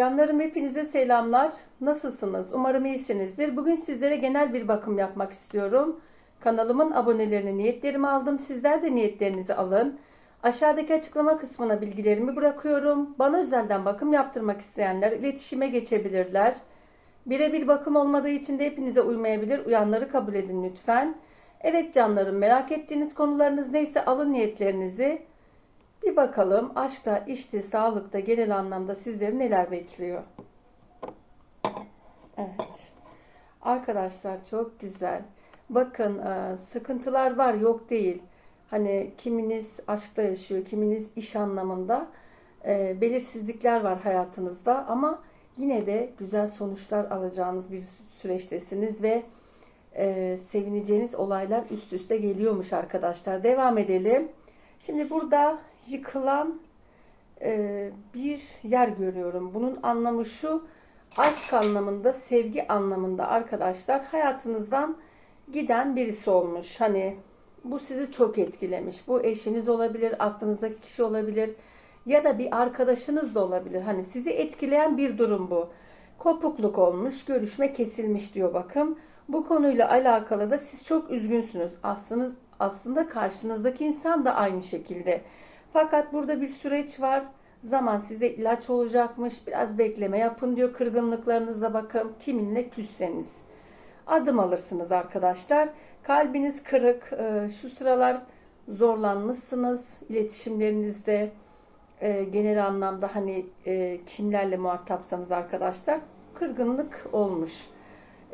Canlarım hepinize selamlar. Nasılsınız? Umarım iyisinizdir. Bugün sizlere genel bir bakım yapmak istiyorum. Kanalımın abonelerine niyetlerimi aldım. Sizler de niyetlerinizi alın. Aşağıdaki açıklama kısmına bilgilerimi bırakıyorum. Bana özelden bakım yaptırmak isteyenler iletişime geçebilirler. Birebir bakım olmadığı için de hepinize uymayabilir. Uyanları kabul edin lütfen. Evet canlarım merak ettiğiniz konularınız neyse alın niyetlerinizi. Bir bakalım aşkta, işte, sağlıkta, genel anlamda sizleri neler bekliyor. Evet. Arkadaşlar çok güzel. Bakın e, sıkıntılar var yok değil. Hani kiminiz aşkta yaşıyor, kiminiz iş anlamında e, belirsizlikler var hayatınızda ama yine de güzel sonuçlar alacağınız bir süreçtesiniz ve e, sevineceğiniz olaylar üst üste geliyormuş arkadaşlar. Devam edelim. Şimdi burada yıkılan e, bir yer görüyorum. Bunun anlamı şu, aşk anlamında, sevgi anlamında arkadaşlar hayatınızdan giden birisi olmuş. Hani bu sizi çok etkilemiş. Bu eşiniz olabilir, aklınızdaki kişi olabilir ya da bir arkadaşınız da olabilir. Hani sizi etkileyen bir durum bu. Kopukluk olmuş, görüşme kesilmiş diyor bakın. Bu konuyla alakalı da siz çok üzgünsünüz. Aslında aslında karşınızdaki insan da aynı şekilde. Fakat burada bir süreç var. Zaman size ilaç olacakmış. Biraz bekleme yapın diyor. Kırgınlıklarınızla bakın. Kiminle küsseniz. Adım alırsınız arkadaşlar. Kalbiniz kırık. Ee, şu sıralar zorlanmışsınız iletişimlerinizde. Ee, genel anlamda hani e, kimlerle muhatapsanız arkadaşlar kırgınlık olmuş.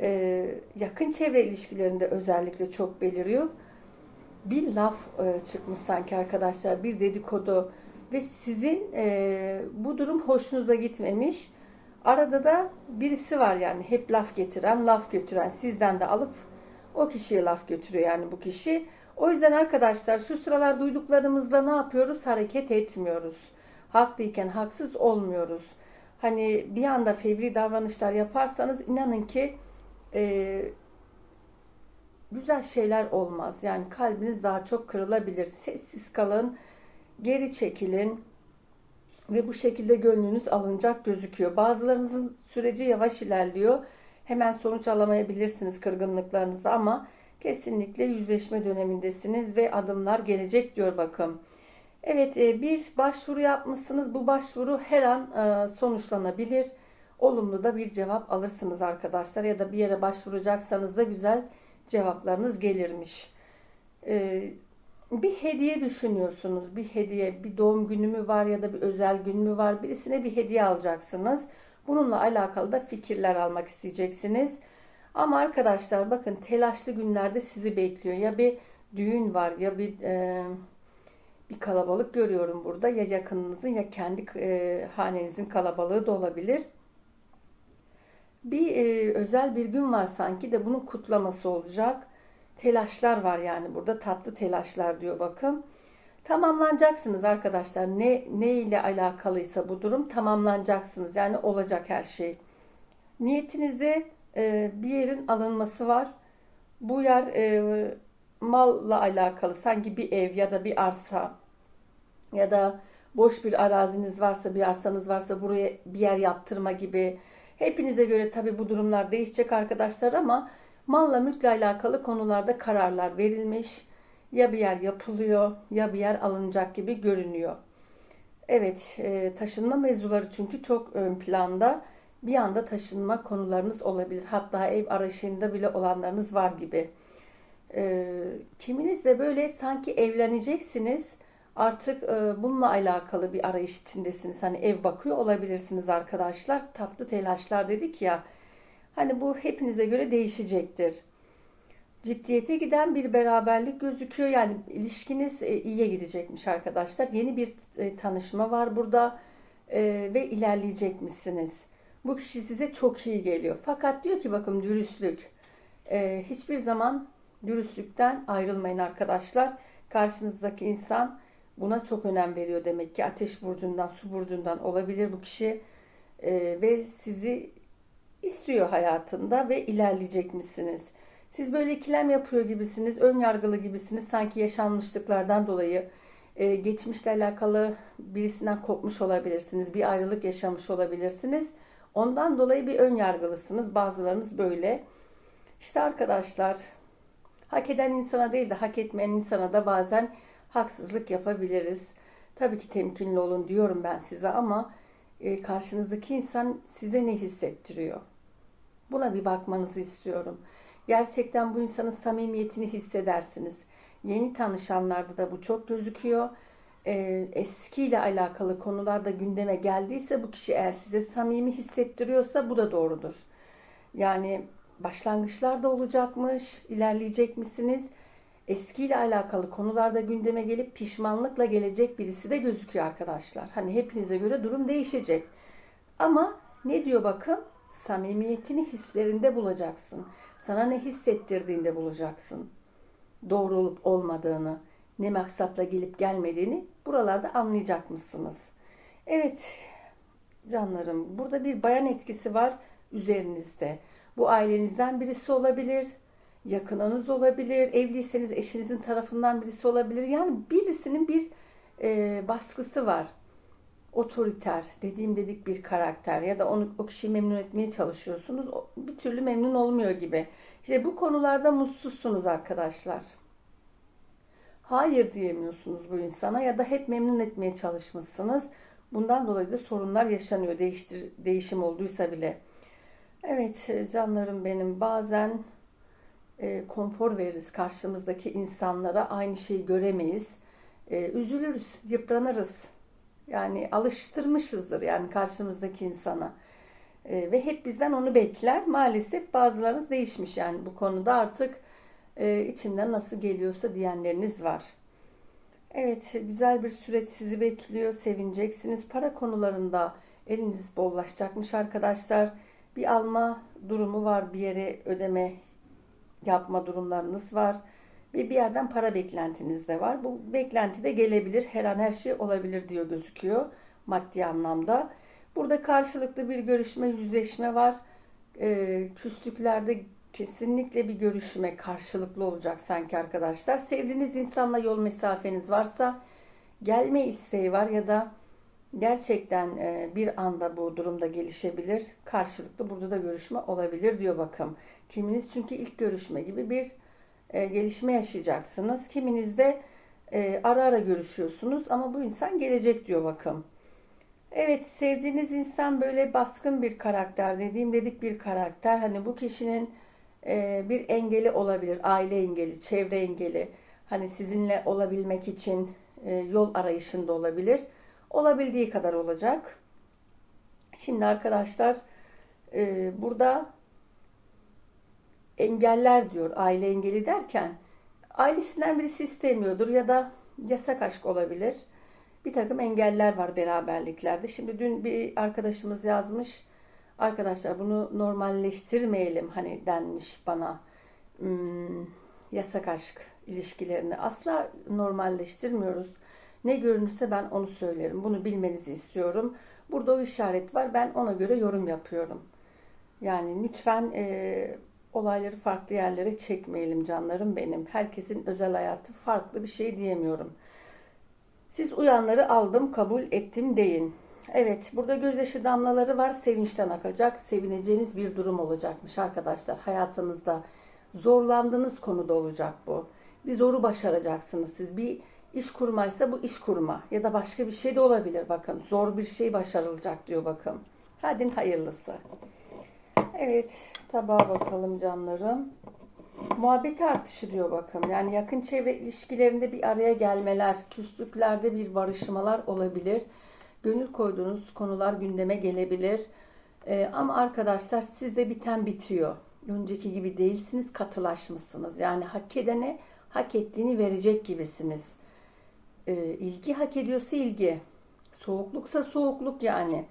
Ee, yakın çevre ilişkilerinde özellikle çok beliriyor bir laf e, çıkmış sanki arkadaşlar bir dedikodu ve sizin e, bu durum hoşunuza gitmemiş. Arada da birisi var yani hep laf getiren, laf götüren sizden de alıp o kişiye laf götürüyor yani bu kişi. O yüzden arkadaşlar şu sıralar duyduklarımızda ne yapıyoruz? Hareket etmiyoruz. Haklıyken haksız olmuyoruz. Hani bir anda fevri davranışlar yaparsanız inanın ki e, güzel şeyler olmaz. Yani kalbiniz daha çok kırılabilir. Sessiz kalın, geri çekilin ve bu şekilde gönlünüz alınacak gözüküyor. Bazılarınızın süreci yavaş ilerliyor. Hemen sonuç alamayabilirsiniz kırgınlıklarınızda ama kesinlikle yüzleşme dönemindesiniz ve adımlar gelecek diyor bakın. Evet e, bir başvuru yapmışsınız. Bu başvuru her an e, sonuçlanabilir. Olumlu da bir cevap alırsınız arkadaşlar ya da bir yere başvuracaksanız da güzel cevaplarınız gelirmiş. Ee, bir hediye düşünüyorsunuz. Bir hediye, bir doğum günü mü var ya da bir özel gün mü var? Birisine bir hediye alacaksınız. Bununla alakalı da fikirler almak isteyeceksiniz. Ama arkadaşlar bakın telaşlı günlerde sizi bekliyor. Ya bir düğün var ya bir e, bir kalabalık görüyorum burada. Ya yakınınızın ya kendi e, hanenizin kalabalığı da olabilir bir e, özel bir gün var sanki de bunun kutlaması olacak. Telaşlar var yani burada tatlı telaşlar diyor bakın. Tamamlanacaksınız arkadaşlar. Ne ne ile alakalıysa bu durum tamamlanacaksınız. Yani olacak her şey. Niyetinizde e, bir yerin alınması var. Bu yer e, malla alakalı sanki bir ev ya da bir arsa ya da boş bir araziniz varsa bir arsanız varsa buraya bir yer yaptırma gibi Hepinize göre tabi bu durumlar değişecek arkadaşlar ama malla mülkle alakalı konularda kararlar verilmiş. Ya bir yer yapılıyor ya bir yer alınacak gibi görünüyor. Evet e, taşınma mevzuları çünkü çok ön planda. Bir anda taşınma konularınız olabilir. Hatta ev arayışında bile olanlarınız var gibi. E, kiminiz de böyle sanki evleneceksiniz Artık e, bununla alakalı bir arayış içindesiniz. Hani ev bakıyor olabilirsiniz arkadaşlar. Tatlı telaşlar dedik ya. Hani bu hepinize göre değişecektir. Ciddiyete giden bir beraberlik gözüküyor. Yani ilişkiniz e, iyiye gidecekmiş arkadaşlar. Yeni bir e, tanışma var burada e, ve ilerleyecek misiniz? Bu kişi size çok iyi geliyor. Fakat diyor ki bakın dürüstlük. E, hiçbir zaman dürüstlükten ayrılmayın arkadaşlar. Karşınızdaki insan Buna çok önem veriyor demek ki. Ateş burcundan, su burcundan olabilir bu kişi. Ee, ve sizi istiyor hayatında ve ilerleyecek misiniz? Siz böyle ikilem yapıyor gibisiniz, ön yargılı gibisiniz. Sanki yaşanmışlıklardan dolayı e, geçmişle alakalı birisinden kopmuş olabilirsiniz. Bir ayrılık yaşamış olabilirsiniz. Ondan dolayı bir ön yargılısınız. Bazılarınız böyle. İşte arkadaşlar hak eden insana değil de hak etmeyen insana da bazen haksızlık yapabiliriz. Tabii ki temkinli olun diyorum ben size ama e, karşınızdaki insan size ne hissettiriyor? Buna bir bakmanızı istiyorum. Gerçekten bu insanın samimiyetini hissedersiniz. Yeni tanışanlarda da bu çok gözüküyor. Ee, eskiyle alakalı konularda gündeme geldiyse bu kişi eğer size samimi hissettiriyorsa bu da doğrudur. Yani başlangıçlarda olacakmış, ilerleyecek misiniz? Eskiyle alakalı konularda gündeme gelip pişmanlıkla gelecek birisi de gözüküyor arkadaşlar. Hani hepinize göre durum değişecek. Ama ne diyor bakın? Samimiyetini hislerinde bulacaksın. Sana ne hissettirdiğinde bulacaksın. Doğru olup olmadığını, ne maksatla gelip gelmediğini buralarda anlayacak mısınız? Evet canlarım burada bir bayan etkisi var üzerinizde. Bu ailenizden birisi olabilir, yakınınız olabilir, evliyseniz eşinizin tarafından birisi olabilir. Yani birisinin bir e, baskısı var. Otoriter, dediğim dedik bir karakter ya da onu o kişiyi memnun etmeye çalışıyorsunuz. O, bir türlü memnun olmuyor gibi. İşte bu konularda mutsuzsunuz arkadaşlar. Hayır diyemiyorsunuz bu insana ya da hep memnun etmeye çalışmışsınız. Bundan dolayı da sorunlar yaşanıyor değiştir, değişim olduysa bile. Evet canlarım benim bazen e, konfor veririz karşımızdaki insanlara aynı şeyi göremeyiz. E, üzülürüz, yıpranırız. Yani alıştırmışızdır yani karşımızdaki insana. E, ve hep bizden onu bekler. Maalesef bazılarınız değişmiş yani bu konuda artık e, içimden nasıl geliyorsa diyenleriniz var. Evet güzel bir süreç sizi bekliyor. Sevineceksiniz. Para konularında eliniz bollaşacakmış arkadaşlar. Bir alma durumu var. Bir yere ödeme yapma durumlarınız var. Ve bir yerden para beklentiniz de var. Bu beklenti de gelebilir. Her an her şey olabilir diyor gözüküyor maddi anlamda. Burada karşılıklı bir görüşme, yüzleşme var. E, küslüklerde kesinlikle bir görüşme karşılıklı olacak sanki arkadaşlar. Sevdiğiniz insanla yol mesafeniz varsa gelme isteği var ya da gerçekten e, bir anda bu durumda gelişebilir. Karşılıklı burada da görüşme olabilir diyor bakım. Kiminiz çünkü ilk görüşme gibi bir e, gelişme yaşayacaksınız. Kiminiz de e, ara ara görüşüyorsunuz ama bu insan gelecek diyor bakım. Evet sevdiğiniz insan böyle baskın bir karakter dediğim dedik bir karakter. Hani bu kişinin bir engeli olabilir. Aile engeli, çevre engeli. Hani sizinle olabilmek için yol arayışında olabilir. Olabildiği kadar olacak. Şimdi arkadaşlar e, burada engeller diyor. Aile engeli derken ailesinden birisi istemiyordur ya da yasak aşk olabilir. Bir takım engeller var beraberliklerde. Şimdi dün bir arkadaşımız yazmış Arkadaşlar bunu normalleştirmeyelim hani denmiş bana. Hmm, yasak aşk ilişkilerini asla normalleştirmiyoruz. Ne görünürse ben onu söylerim. Bunu bilmenizi istiyorum. Burada o işaret var. Ben ona göre yorum yapıyorum. Yani lütfen e, olayları farklı yerlere çekmeyelim canlarım benim. Herkesin özel hayatı farklı bir şey diyemiyorum. Siz uyanları aldım, kabul ettim deyin. Evet, burada gözyaşı damlaları var. Sevinçten akacak. Sevineceğiniz bir durum olacakmış arkadaşlar. Hayatınızda zorlandığınız konuda olacak bu. Bir zoru başaracaksınız siz. Bir iş kurmaysa bu iş kurma ya da başka bir şey de olabilir bakın. Zor bir şey başarılacak diyor bakın. Hadi hayırlısı. Evet, tabağa bakalım canlarım. Muhabbet artışı diyor bakın. Yani yakın çevre ilişkilerinde bir araya gelmeler, küslüklerde bir barışmalar olabilir gönül koyduğunuz konular gündeme gelebilir. Ee, ama arkadaşlar sizde biten bitiyor. Önceki gibi değilsiniz, katılaşmışsınız. Yani hak edene hak ettiğini verecek gibisiniz. Ee, ilgi hak ediyorsa ilgi, soğukluksa soğukluk yani.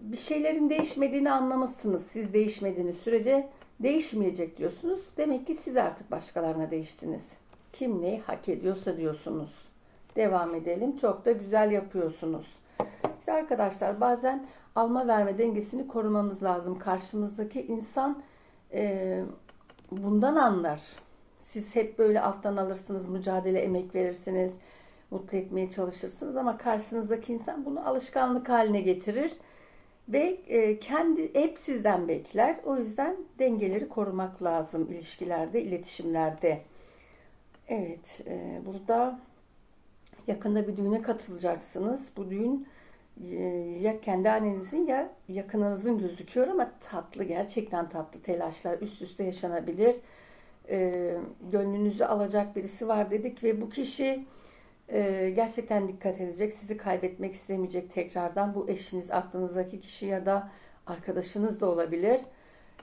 Bir şeylerin değişmediğini anlamışsınız. Siz değişmediğiniz sürece değişmeyecek diyorsunuz. Demek ki siz artık başkalarına değiştiniz. Kim neyi hak ediyorsa diyorsunuz. Devam edelim. Çok da güzel yapıyorsunuz. İşte arkadaşlar bazen alma verme dengesini korumamız lazım. Karşımızdaki insan e, bundan anlar. Siz hep böyle alttan alırsınız, mücadele, emek verirsiniz. Mutlu etmeye çalışırsınız ama karşınızdaki insan bunu alışkanlık haline getirir ve e, kendi hep sizden bekler. O yüzden dengeleri korumak lazım ilişkilerde, iletişimlerde. Evet, e, burada yakında bir düğüne katılacaksınız. Bu düğün e, ya kendi annenizin ya yakınınızın gözüküyor ama tatlı, gerçekten tatlı telaşlar üst üste yaşanabilir. Gönlünüzü alacak birisi var dedik ve bu kişi e, gerçekten dikkat edecek, sizi kaybetmek istemeyecek tekrardan. Bu eşiniz, aklınızdaki kişi ya da arkadaşınız da olabilir.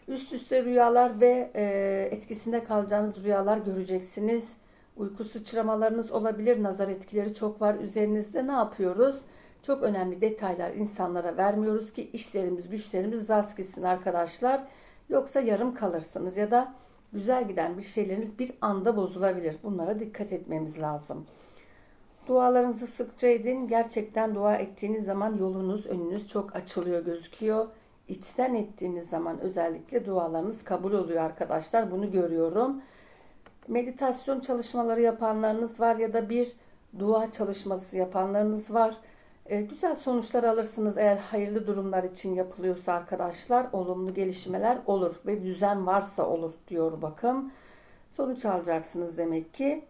Üst üste rüyalar ve e, etkisinde kalacağınız rüyalar göreceksiniz. Uyku sıçramalarınız olabilir, nazar etkileri çok var üzerinizde. Ne yapıyoruz? Çok önemli detaylar insanlara vermiyoruz ki işlerimiz, güçlerimiz rast gitsin arkadaşlar. Yoksa yarım kalırsınız ya da güzel giden bir şeyleriniz bir anda bozulabilir. Bunlara dikkat etmemiz lazım. Dualarınızı sıkça edin. Gerçekten dua ettiğiniz zaman yolunuz, önünüz çok açılıyor gözüküyor. İçten ettiğiniz zaman özellikle dualarınız kabul oluyor arkadaşlar. Bunu görüyorum. Meditasyon çalışmaları yapanlarınız var ya da bir dua çalışması yapanlarınız var. E, güzel sonuçlar alırsınız eğer hayırlı durumlar için yapılıyorsa arkadaşlar. Olumlu gelişmeler olur ve düzen varsa olur diyor bakım. Sonuç alacaksınız demek ki.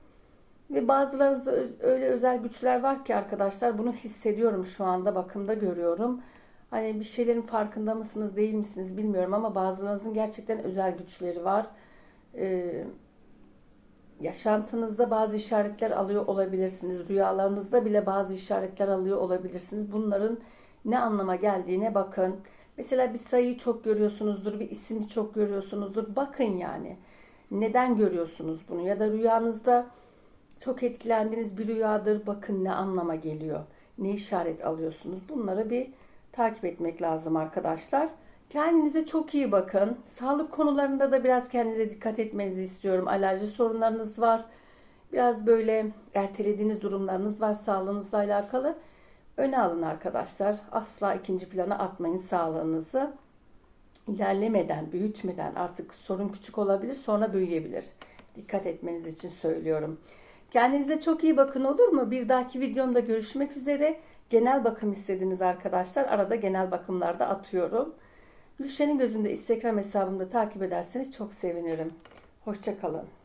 Ve bazılarınızda öyle özel güçler var ki arkadaşlar bunu hissediyorum şu anda bakımda görüyorum. Hani bir şeylerin farkında mısınız değil misiniz bilmiyorum ama bazılarınızın gerçekten özel güçleri var. Ee, yaşantınızda bazı işaretler alıyor olabilirsiniz. Rüyalarınızda bile bazı işaretler alıyor olabilirsiniz. Bunların ne anlama geldiğine bakın. Mesela bir sayıyı çok görüyorsunuzdur, bir ismi çok görüyorsunuzdur. Bakın yani. Neden görüyorsunuz bunu? Ya da rüyanızda çok etkilendiğiniz bir rüyadır. Bakın ne anlama geliyor. Ne işaret alıyorsunuz? Bunları bir takip etmek lazım arkadaşlar. Kendinize çok iyi bakın. Sağlık konularında da biraz kendinize dikkat etmenizi istiyorum. Alerji sorunlarınız var. Biraz böyle ertelediğiniz durumlarınız var sağlığınızla alakalı. Öne alın arkadaşlar. Asla ikinci plana atmayın sağlığınızı. İlerlemeden, büyütmeden artık sorun küçük olabilir sonra büyüyebilir. Dikkat etmeniz için söylüyorum. Kendinize çok iyi bakın olur mu? Bir dahaki videomda görüşmek üzere. Genel bakım istediniz arkadaşlar. Arada genel bakımlarda atıyorum. Gülşen'in gözünde Instagram hesabımda takip ederseniz çok sevinirim. Hoşçakalın.